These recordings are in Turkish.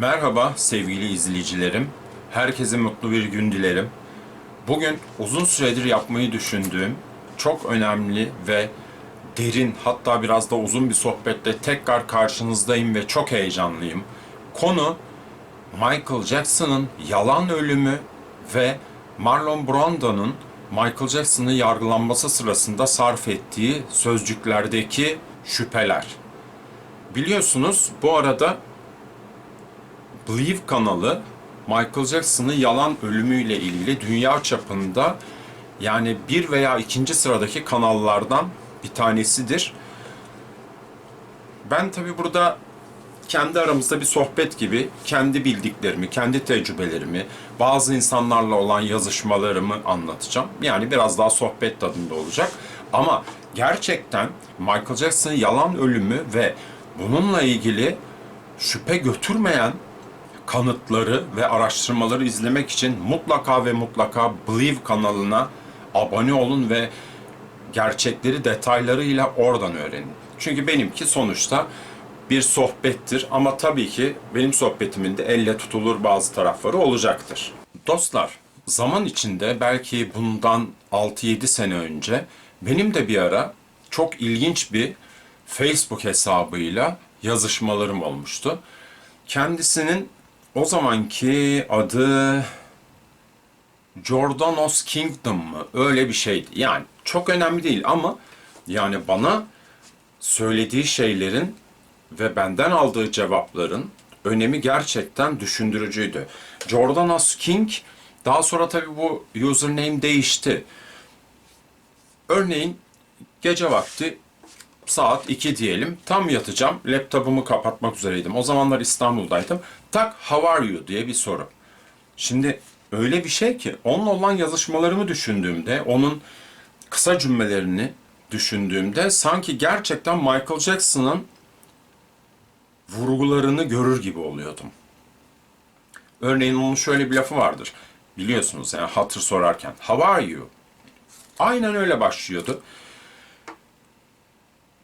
Merhaba sevgili izleyicilerim. Herkese mutlu bir gün dilerim. Bugün uzun süredir yapmayı düşündüğüm çok önemli ve derin hatta biraz da uzun bir sohbetle tekrar karşınızdayım ve çok heyecanlıyım. Konu Michael Jackson'ın yalan ölümü ve Marlon Brando'nun Michael Jackson'ın yargılanması sırasında sarf ettiği sözcüklerdeki şüpheler. Biliyorsunuz bu arada Believe kanalı Michael Jackson'ın yalan ölümüyle ilgili dünya çapında yani bir veya ikinci sıradaki kanallardan bir tanesidir. Ben tabi burada kendi aramızda bir sohbet gibi kendi bildiklerimi, kendi tecrübelerimi, bazı insanlarla olan yazışmalarımı anlatacağım. Yani biraz daha sohbet tadında olacak. Ama gerçekten Michael Jackson'ın yalan ölümü ve bununla ilgili şüphe götürmeyen kanıtları ve araştırmaları izlemek için mutlaka ve mutlaka Believe kanalına abone olun ve gerçekleri detaylarıyla oradan öğrenin. Çünkü benimki sonuçta bir sohbettir ama tabii ki benim sohbetimin de elle tutulur bazı tarafları olacaktır. Dostlar, zaman içinde belki bundan 6-7 sene önce benim de bir ara çok ilginç bir Facebook hesabıyla yazışmalarım olmuştu. Kendisinin o zamanki adı Jordanos Kingdom mı? Öyle bir şeydi. Yani çok önemli değil ama yani bana söylediği şeylerin ve benden aldığı cevapların önemi gerçekten düşündürücüydü. Jordanos King daha sonra tabii bu username değişti. Örneğin gece vakti saat 2 diyelim. Tam yatacağım. Laptopumu kapatmak üzereydim. O zamanlar İstanbul'daydım. Tak how are you diye bir soru. Şimdi öyle bir şey ki onunla olan yazışmalarımı düşündüğümde, onun kısa cümlelerini düşündüğümde sanki gerçekten Michael Jackson'ın vurgularını görür gibi oluyordum. Örneğin onun şöyle bir lafı vardır. Biliyorsunuz yani hatır sorarken. How are you? Aynen öyle başlıyordu.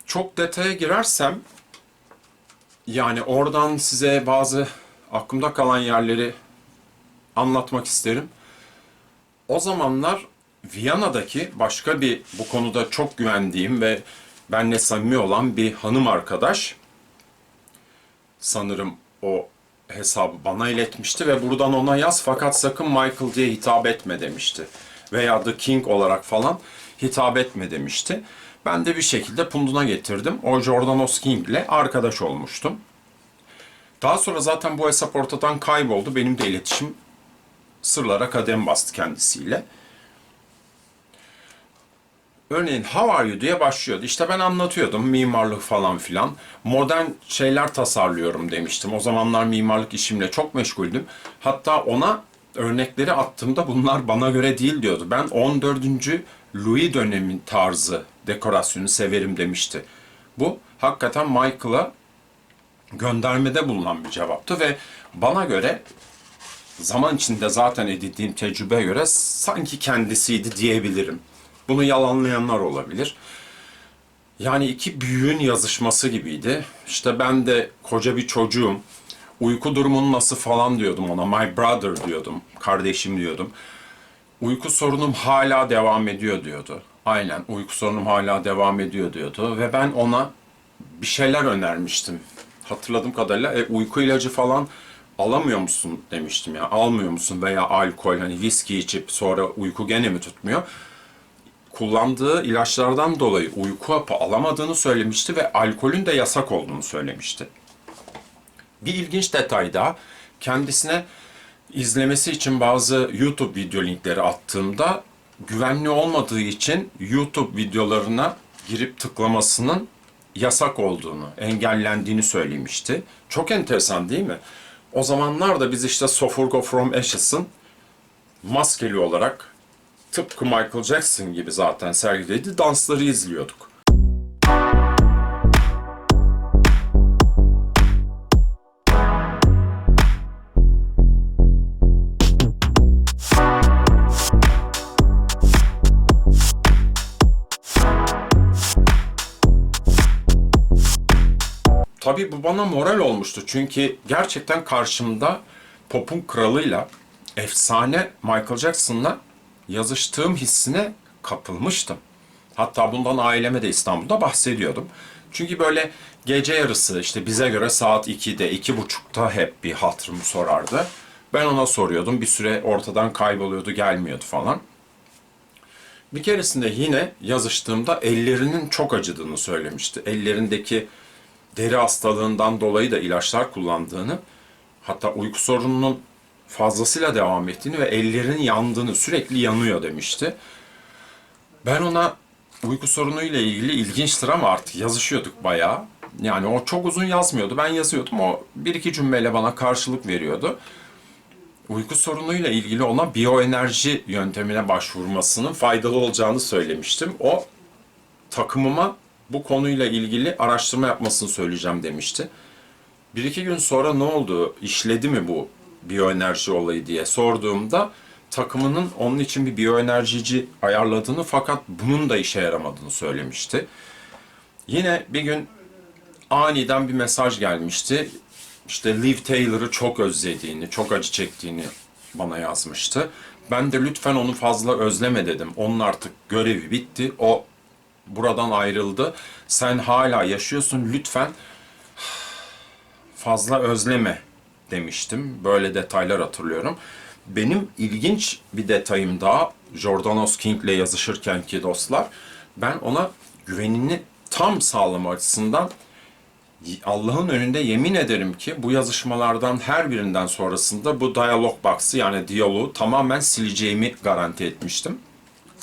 Çok detaya girersem yani oradan size bazı aklımda kalan yerleri anlatmak isterim. O zamanlar Viyana'daki başka bir bu konuda çok güvendiğim ve benle samimi olan bir hanım arkadaş sanırım o hesabı bana iletmişti ve buradan ona yaz fakat sakın Michael diye hitap etme demişti. Veya The King olarak falan hitap etme demişti. Ben de bir şekilde punduna getirdim. O Jordanos King ile arkadaş olmuştum. Daha sonra zaten bu hesap ortadan kayboldu. Benim de iletişim sırlara kadem bastı kendisiyle. Örneğin how are you diye başlıyordu. İşte ben anlatıyordum mimarlık falan filan. Modern şeyler tasarlıyorum demiştim. O zamanlar mimarlık işimle çok meşguldüm. Hatta ona örnekleri attığımda bunlar bana göre değil diyordu. Ben 14. Louis dönemin tarzı dekorasyonu severim demişti. Bu hakikaten Michael'a göndermede bulunan bir cevaptı ve bana göre zaman içinde zaten edindiğim tecrübeye göre sanki kendisiydi diyebilirim. Bunu yalanlayanlar olabilir. Yani iki büyüğün yazışması gibiydi. İşte ben de koca bir çocuğum. Uyku durumun nasıl falan diyordum ona. My brother diyordum. Kardeşim diyordum. Uyku sorunum hala devam ediyor diyordu. Aynen uyku sorunum hala devam ediyor diyordu. Ve ben ona bir şeyler önermiştim. Hatırladığım kadarıyla e, uyku ilacı falan alamıyor musun demiştim ya. Almıyor musun veya alkol hani viski içip sonra uyku gene mi tutmuyor? kullandığı ilaçlardan dolayı uyku hapı alamadığını söylemişti ve alkolün de yasak olduğunu söylemişti. Bir ilginç detay daha, kendisine izlemesi için bazı YouTube video linkleri attığımda güvenli olmadığı için YouTube videolarına girip tıklamasının yasak olduğunu, engellendiğini söylemişti. Çok enteresan değil mi? O zamanlar da biz işte Suffer From Ashes'ın maskeli olarak tıpkı Michael Jackson gibi zaten sergilediği dansları izliyorduk. Tabii bu bana moral olmuştu. Çünkü gerçekten karşımda pop'un kralıyla, efsane Michael Jackson'la yazıştığım hissine kapılmıştım. Hatta bundan aileme de İstanbul'da bahsediyordum. Çünkü böyle gece yarısı işte bize göre saat 2'de, 2.30'da hep bir hatırımı sorardı. Ben ona soruyordum. Bir süre ortadan kayboluyordu, gelmiyordu falan. Bir keresinde yine yazıştığımda ellerinin çok acıdığını söylemişti. Ellerindeki deri hastalığından dolayı da ilaçlar kullandığını, hatta uyku sorununun fazlasıyla devam ettiğini ve ellerinin yandığını, sürekli yanıyor demişti. Ben ona uyku sorunuyla ilgili ilginçtir ama artık yazışıyorduk bayağı. Yani o çok uzun yazmıyordu. Ben yazıyordum. O bir iki cümleyle bana karşılık veriyordu. Uyku sorunuyla ilgili ona biyoenerji yöntemine başvurmasının faydalı olacağını söylemiştim. O takımıma bu konuyla ilgili araştırma yapmasını söyleyeceğim demişti. Bir iki gün sonra ne oldu, işledi mi bu biyoenerji olayı diye sorduğumda takımının onun için bir biyoenerjici ayarladığını fakat bunun da işe yaramadığını söylemişti. Yine bir gün aniden bir mesaj gelmişti. İşte Liv Taylor'ı çok özlediğini, çok acı çektiğini bana yazmıştı. Ben de lütfen onu fazla özleme dedim. Onun artık görevi bitti. O buradan ayrıldı. Sen hala yaşıyorsun. Lütfen fazla özleme demiştim. Böyle detaylar hatırlıyorum. Benim ilginç bir detayım daha Jordanos King'le yazışırken ki dostlar ben ona güvenini tam sağlama açısından Allah'ın önünde yemin ederim ki bu yazışmalardan her birinden sonrasında bu dialog box'ı yani diyaloğu tamamen sileceğimi garanti etmiştim.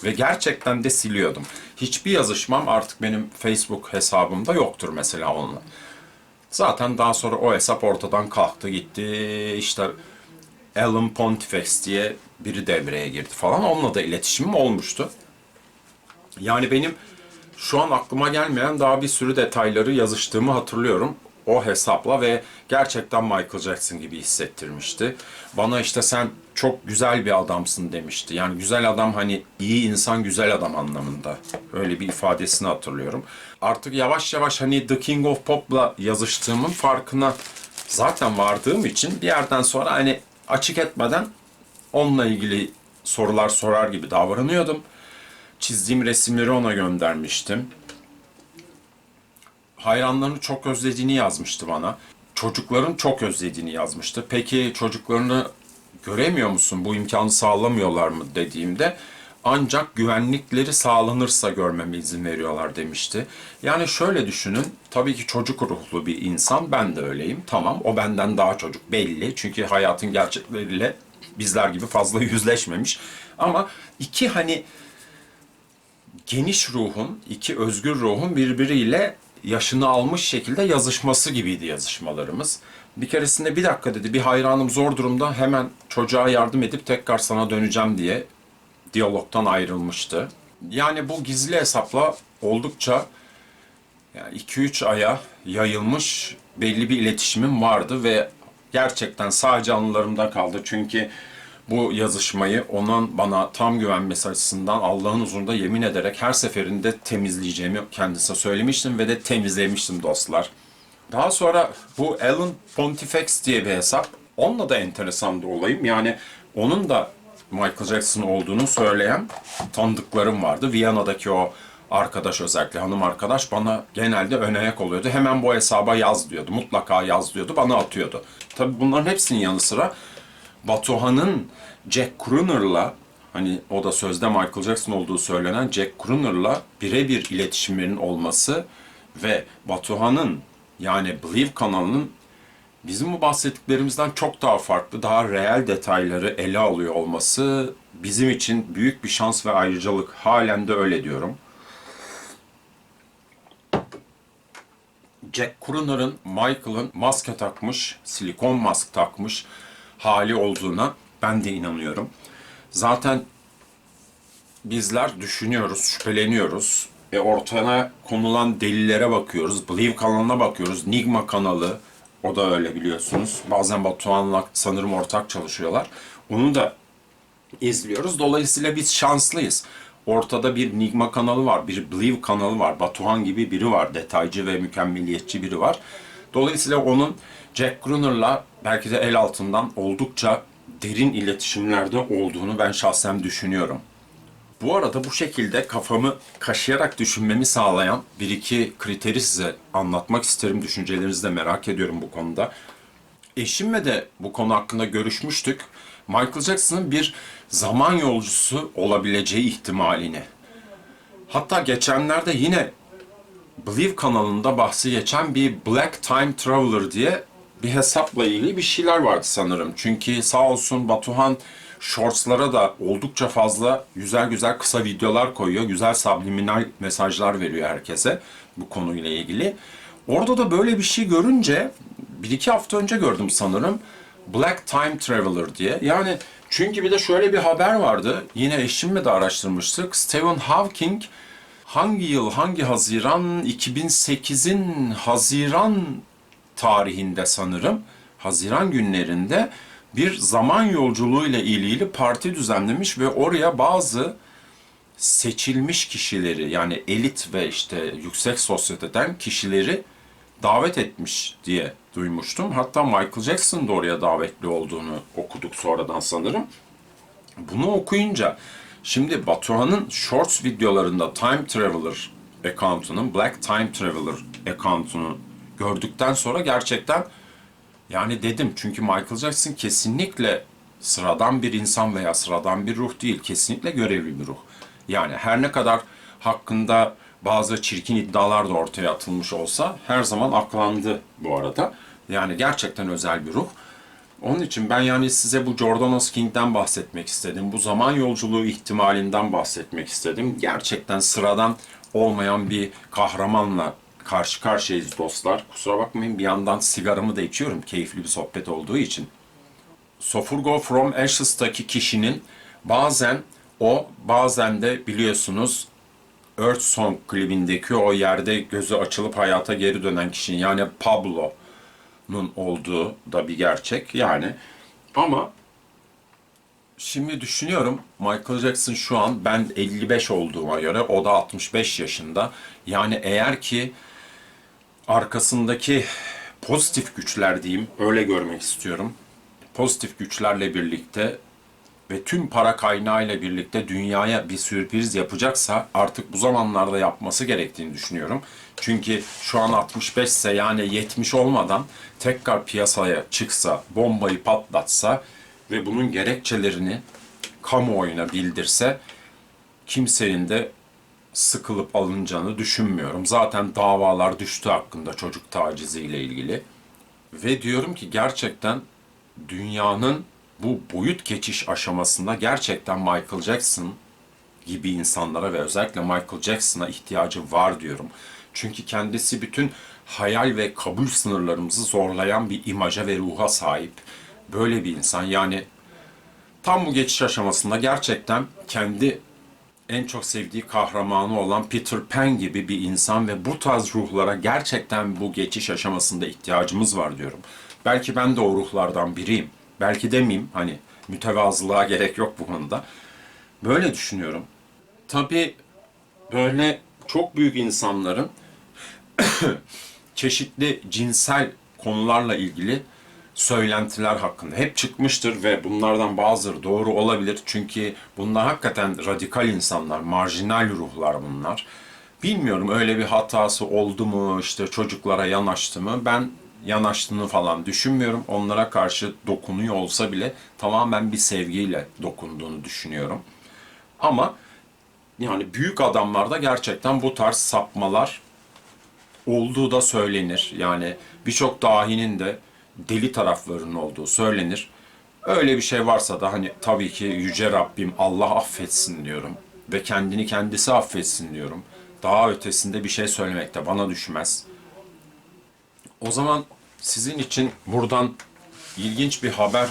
Ve gerçekten de siliyordum. Hiçbir yazışmam artık benim Facebook hesabımda yoktur mesela onunla. Zaten daha sonra o hesap ortadan kalktı gitti. İşte Alan Pontifex diye biri devreye girdi falan. Onunla da iletişimim olmuştu. Yani benim şu an aklıma gelmeyen daha bir sürü detayları yazıştığımı hatırlıyorum o hesapla ve gerçekten Michael Jackson gibi hissettirmişti. Bana işte sen çok güzel bir adamsın demişti. Yani güzel adam hani iyi insan güzel adam anlamında. Öyle bir ifadesini hatırlıyorum. Artık yavaş yavaş hani The King of Pop'la yazıştığımın farkına zaten vardığım için bir yerden sonra hani açık etmeden onunla ilgili sorular sorar gibi davranıyordum. Çizdiğim resimleri ona göndermiştim hayranlarını çok özlediğini yazmıştı bana. Çocukların çok özlediğini yazmıştı. Peki çocuklarını göremiyor musun? Bu imkanı sağlamıyorlar mı dediğimde ancak güvenlikleri sağlanırsa görmeme izin veriyorlar demişti. Yani şöyle düşünün, tabii ki çocuk ruhlu bir insan, ben de öyleyim. Tamam, o benden daha çocuk belli. Çünkü hayatın gerçekleriyle bizler gibi fazla yüzleşmemiş. Ama iki hani geniş ruhun, iki özgür ruhun birbiriyle yaşını almış şekilde yazışması gibiydi yazışmalarımız. Bir keresinde bir dakika dedi bir hayranım zor durumda hemen çocuğa yardım edip tekrar sana döneceğim diye diyalogtan ayrılmıştı. Yani bu gizli hesapla oldukça yani 2-3 aya yayılmış belli bir iletişimim vardı ve gerçekten sadece anılarımda kaldı. Çünkü bu yazışmayı onun bana tam güvenmesi açısından Allah'ın huzurunda yemin ederek her seferinde temizleyeceğimi kendisine söylemiştim ve de temizlemiştim dostlar. Daha sonra bu Alan Pontifex diye bir hesap. Onunla da enteresan bir olayım. Yani onun da Michael Jackson olduğunu söyleyen tanıdıklarım vardı. Viyana'daki o arkadaş özellikle hanım arkadaş bana genelde önayak oluyordu. Hemen bu hesaba yaz diyordu. Mutlaka yaz diyordu. Bana atıyordu. Tabii bunların hepsinin yanı sıra Batuhan'ın Jack Crooner'la hani o da sözde Michael Jackson olduğu söylenen Jack Crooner'la birebir iletişimlerin olması ve Batuhan'ın yani Believe kanalının bizim bu bahsettiklerimizden çok daha farklı, daha reel detayları ele alıyor olması bizim için büyük bir şans ve ayrıcalık. Halen de öyle diyorum. Jack Crooner'ın Michael'ın maske takmış, silikon mask takmış hali olduğuna ben de inanıyorum. Zaten bizler düşünüyoruz, şüpheleniyoruz. ve ortaya konulan delillere bakıyoruz. Believe kanalına bakıyoruz. Nigma kanalı, o da öyle biliyorsunuz. Bazen Batuhan'la sanırım ortak çalışıyorlar. Onu da izliyoruz. Dolayısıyla biz şanslıyız. Ortada bir Nigma kanalı var, bir Believe kanalı var. Batuhan gibi biri var. Detaycı ve mükemmeliyetçi biri var. Dolayısıyla onun Jack Gruner'la belki de el altından oldukça derin iletişimlerde olduğunu ben şahsen düşünüyorum. Bu arada bu şekilde kafamı kaşıyarak düşünmemi sağlayan bir iki kriteri size anlatmak isterim. Düşüncelerinizi de merak ediyorum bu konuda. Eşimle de bu konu hakkında görüşmüştük. Michael Jackson'ın bir zaman yolcusu olabileceği ihtimalini. Hatta geçenlerde yine Believe kanalında bahsi geçen bir Black Time Traveler diye bir hesapla ilgili bir şeyler vardı sanırım. Çünkü sağ olsun Batuhan Shorts'lara da oldukça fazla güzel güzel kısa videolar koyuyor. Güzel subliminal mesajlar veriyor herkese bu konuyla ilgili. Orada da böyle bir şey görünce bir iki hafta önce gördüm sanırım. Black Time Traveler diye. Yani çünkü bir de şöyle bir haber vardı. Yine eşimle de araştırmıştık. Stephen Hawking hangi yıl, hangi Haziran? 2008'in Haziran tarihinde sanırım. Haziran günlerinde bir zaman yolculuğu ile ilgili parti düzenlemiş ve oraya bazı seçilmiş kişileri yani elit ve işte yüksek sosyeteden kişileri davet etmiş diye duymuştum. Hatta Michael Jackson da oraya davetli olduğunu okuduk sonradan sanırım. Bunu okuyunca şimdi Batuhan'ın Shorts videolarında Time Traveler account'unun Black Time Traveler account'unu gördükten sonra gerçekten yani dedim çünkü Michael Jackson kesinlikle sıradan bir insan veya sıradan bir ruh değil. Kesinlikle görevli bir ruh. Yani her ne kadar hakkında bazı çirkin iddialar da ortaya atılmış olsa her zaman aklandı bu arada. Yani gerçekten özel bir ruh. Onun için ben yani size bu Jordanos King'den bahsetmek istedim. Bu zaman yolculuğu ihtimalinden bahsetmek istedim. Gerçekten sıradan olmayan bir kahramanla karşı karşıyayız dostlar. Kusura bakmayın bir yandan sigaramı da içiyorum keyifli bir sohbet olduğu için. Sofurgo From Ashes'taki kişinin bazen o bazen de biliyorsunuz Earth Song klibindeki o yerde gözü açılıp hayata geri dönen kişinin yani Pablo'nun olduğu da bir gerçek yani. Ama şimdi düşünüyorum Michael Jackson şu an ben 55 olduğuma göre o da 65 yaşında. Yani eğer ki arkasındaki pozitif güçler diyeyim öyle görmek istiyorum. Pozitif güçlerle birlikte ve tüm para kaynağıyla birlikte dünyaya bir sürpriz yapacaksa artık bu zamanlarda yapması gerektiğini düşünüyorum. Çünkü şu an 65 ise yani 70 olmadan tekrar piyasaya çıksa, bombayı patlatsa ve bunun gerekçelerini kamuoyuna bildirse kimsenin de sıkılıp alınacağını düşünmüyorum. Zaten davalar düştü hakkında çocuk taciziyle ilgili. Ve diyorum ki gerçekten dünyanın bu boyut geçiş aşamasında gerçekten Michael Jackson gibi insanlara ve özellikle Michael Jackson'a ihtiyacı var diyorum. Çünkü kendisi bütün hayal ve kabul sınırlarımızı zorlayan bir imaja ve ruha sahip. Böyle bir insan yani tam bu geçiş aşamasında gerçekten kendi en çok sevdiği kahramanı olan Peter Pan gibi bir insan ve bu tarz ruhlara gerçekten bu geçiş aşamasında ihtiyacımız var diyorum. Belki ben de o ruhlardan biriyim. Belki demeyeyim hani mütevazılığa gerek yok bu konuda. Böyle düşünüyorum. Tabii böyle çok büyük insanların çeşitli cinsel konularla ilgili söylentiler hakkında hep çıkmıştır ve bunlardan bazıları doğru olabilir. Çünkü bunlar hakikaten radikal insanlar, marjinal ruhlar bunlar. Bilmiyorum öyle bir hatası oldu mu, işte çocuklara yanaştı mı? Ben yanaştığını falan düşünmüyorum. Onlara karşı dokunuyor olsa bile tamamen bir sevgiyle dokunduğunu düşünüyorum. Ama yani büyük adamlarda gerçekten bu tarz sapmalar olduğu da söylenir. Yani birçok dahinin de deli taraflarının olduğu söylenir. Öyle bir şey varsa da hani tabii ki yüce Rabbim Allah affetsin diyorum ve kendini kendisi affetsin diyorum. Daha ötesinde bir şey söylemek de bana düşmez. O zaman sizin için buradan ilginç bir haber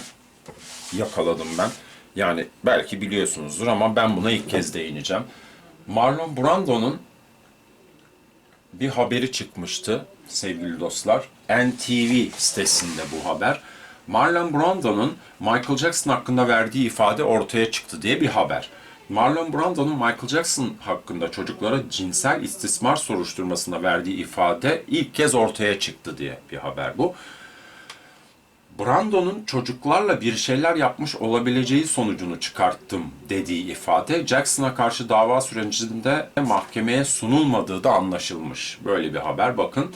yakaladım ben. Yani belki biliyorsunuzdur ama ben buna ilk kez değineceğim. Marlon Brando'nun bir haberi çıkmıştı sevgili dostlar. NTV sitesinde bu haber. Marlon Brando'nun Michael Jackson hakkında verdiği ifade ortaya çıktı diye bir haber. Marlon Brando'nun Michael Jackson hakkında çocuklara cinsel istismar soruşturmasında verdiği ifade ilk kez ortaya çıktı diye bir haber bu. Brando'nun çocuklarla bir şeyler yapmış olabileceği sonucunu çıkarttım dediği ifade Jackson'a karşı dava sürecinde mahkemeye sunulmadığı da anlaşılmış. Böyle bir haber bakın.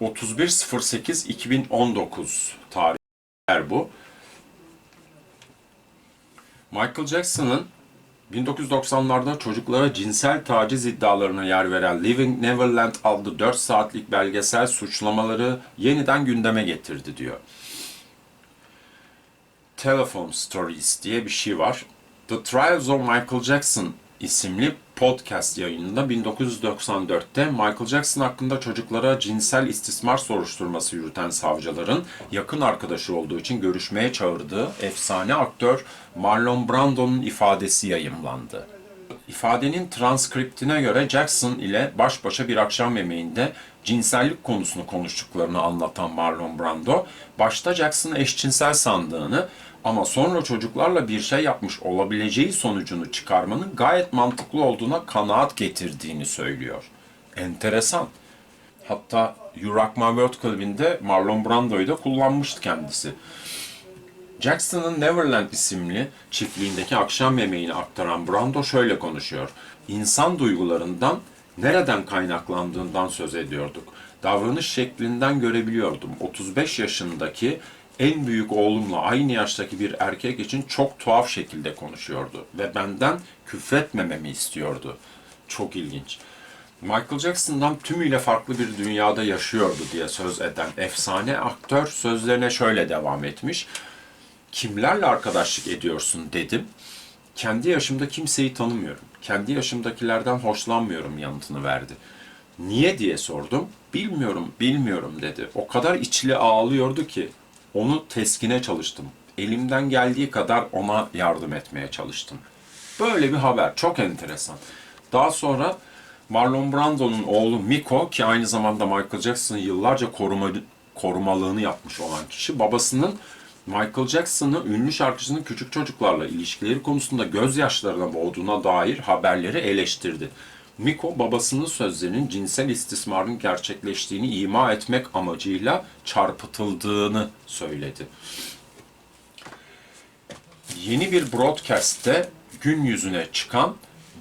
31.08.2019 tarihler bu. Michael Jackson'ın 1990'larda çocuklara cinsel taciz iddialarına yer veren Living Neverland adlı 4 saatlik belgesel suçlamaları yeniden gündeme getirdi diyor. Telephone Stories diye bir şey var. The Trials of Michael Jackson isimli podcast yayınında 1994'te Michael Jackson hakkında çocuklara cinsel istismar soruşturması yürüten savcıların yakın arkadaşı olduğu için görüşmeye çağırdığı efsane aktör Marlon Brando'nun ifadesi yayımlandı. İfadenin transkriptine göre Jackson ile baş başa bir akşam yemeğinde cinsellik konusunu konuştuklarını anlatan Marlon Brando, başta Jackson'ı eşcinsel sandığını ama sonra çocuklarla bir şey yapmış olabileceği sonucunu çıkarmanın gayet mantıklı olduğuna kanaat getirdiğini söylüyor. Enteresan. Hatta You Rock My klibinde Marlon Brando'yu da kullanmıştı kendisi. Jackson'ın Neverland isimli çiftliğindeki akşam yemeğini aktaran Brando şöyle konuşuyor. İnsan duygularından nereden kaynaklandığından söz ediyorduk. Davranış şeklinden görebiliyordum. 35 yaşındaki en büyük oğlumla aynı yaştaki bir erkek için çok tuhaf şekilde konuşuyordu ve benden küfretmememi istiyordu. Çok ilginç. Michael Jackson'dan tümüyle farklı bir dünyada yaşıyordu diye söz eden efsane aktör sözlerine şöyle devam etmiş. Kimlerle arkadaşlık ediyorsun dedim. Kendi yaşımda kimseyi tanımıyorum. Kendi yaşımdakilerden hoşlanmıyorum yanıtını verdi. Niye diye sordum. Bilmiyorum, bilmiyorum dedi. O kadar içli ağlıyordu ki onu teskine çalıştım. Elimden geldiği kadar ona yardım etmeye çalıştım. Böyle bir haber. Çok enteresan. Daha sonra Marlon Brando'nun oğlu Miko ki aynı zamanda Michael Jackson'ın yıllarca koruma, korumalığını yapmış olan kişi babasının Michael Jackson'ı ünlü şarkıcının küçük çocuklarla ilişkileri konusunda gözyaşlarına boğduğuna dair haberleri eleştirdi. Miko babasının sözlerinin cinsel istismarın gerçekleştiğini ima etmek amacıyla çarpıtıldığını söyledi. Yeni bir broadcast'te gün yüzüne çıkan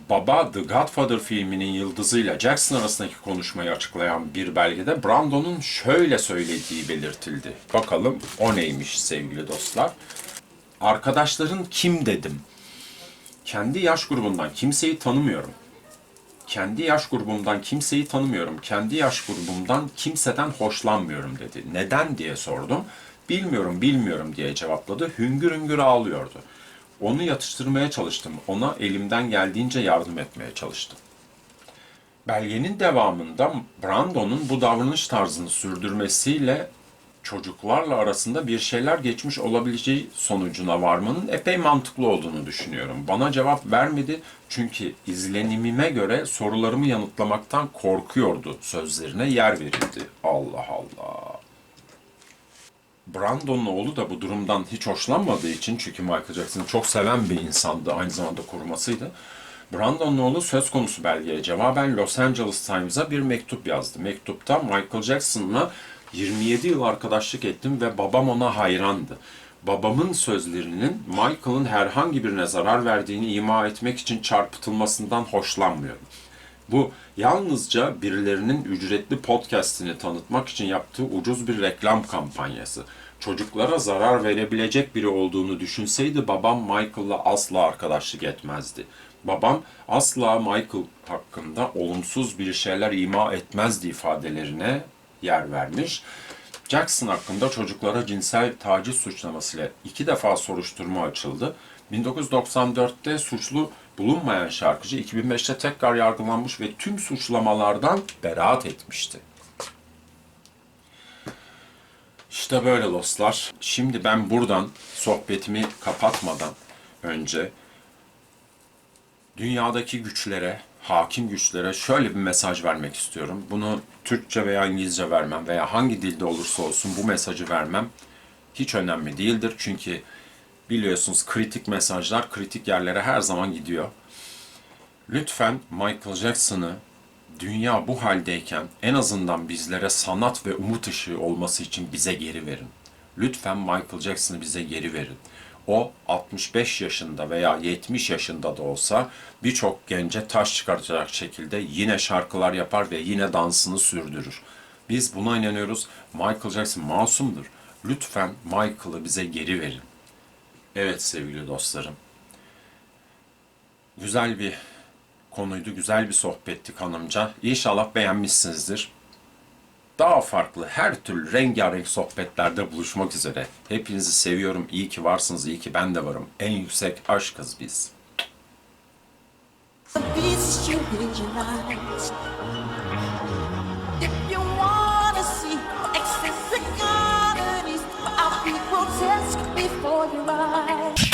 Baba The Godfather filminin yıldızıyla Jackson arasındaki konuşmayı açıklayan bir belgede Brando'nun şöyle söylediği belirtildi. Bakalım o neymiş sevgili dostlar. Arkadaşların kim dedim. Kendi yaş grubundan kimseyi tanımıyorum. Kendi yaş grubumdan kimseyi tanımıyorum. Kendi yaş grubumdan kimseden hoşlanmıyorum dedi. Neden diye sordum. Bilmiyorum, bilmiyorum diye cevapladı. Hüngür hüngür ağlıyordu. Onu yatıştırmaya çalıştım. Ona elimden geldiğince yardım etmeye çalıştım. Belgenin devamında Brando'nun bu davranış tarzını sürdürmesiyle çocuklarla arasında bir şeyler geçmiş olabileceği sonucuna varmanın epey mantıklı olduğunu düşünüyorum. Bana cevap vermedi çünkü izlenimime göre sorularımı yanıtlamaktan korkuyordu sözlerine yer verildi. Allah Allah. Brandon'un oğlu da bu durumdan hiç hoşlanmadığı için çünkü Michael Jackson'ı çok seven bir insandı, aynı zamanda korumasıydı. Brandon'un oğlu söz konusu belgeye cevaben Los Angeles Times'a bir mektup yazdı. Mektupta Michael Jackson'la 27 yıl arkadaşlık ettim ve babam ona hayrandı. Babamın sözlerinin Michael'ın herhangi birine zarar verdiğini ima etmek için çarpıtılmasından hoşlanmıyorum. Bu yalnızca birilerinin ücretli podcast'ini tanıtmak için yaptığı ucuz bir reklam kampanyası. Çocuklara zarar verebilecek biri olduğunu düşünseydi babam Michael'la asla arkadaşlık etmezdi. Babam asla Michael hakkında olumsuz bir şeyler ima etmezdi ifadelerine yer vermiş. Jackson hakkında çocuklara cinsel taciz suçlamasıyla iki defa soruşturma açıldı. 1994'te suçlu bulunmayan şarkıcı 2005'te tekrar yargılanmış ve tüm suçlamalardan beraat etmişti. İşte böyle dostlar. Şimdi ben buradan sohbetimi kapatmadan önce dünyadaki güçlere, hakim güçlere şöyle bir mesaj vermek istiyorum. Bunu Türkçe veya İngilizce vermem veya hangi dilde olursa olsun bu mesajı vermem hiç önemli değildir. Çünkü biliyorsunuz kritik mesajlar kritik yerlere her zaman gidiyor. Lütfen Michael Jackson'ı dünya bu haldeyken en azından bizlere sanat ve umut ışığı olması için bize geri verin. Lütfen Michael Jackson'ı bize geri verin. O 65 yaşında veya 70 yaşında da olsa birçok gence taş çıkartacak şekilde yine şarkılar yapar ve yine dansını sürdürür. Biz buna inanıyoruz. Michael Jackson masumdur. Lütfen Michael'ı bize geri verin. Evet sevgili dostlarım. Güzel bir konuydu, güzel bir sohbetti hanımca. İnşallah beğenmişsinizdir. Daha farklı, her türlü rengarenk sohbetlerde buluşmak üzere. Hepinizi seviyorum. İyi ki varsınız, iyi ki ben de varım. En yüksek aşkız biz. Before your eyes.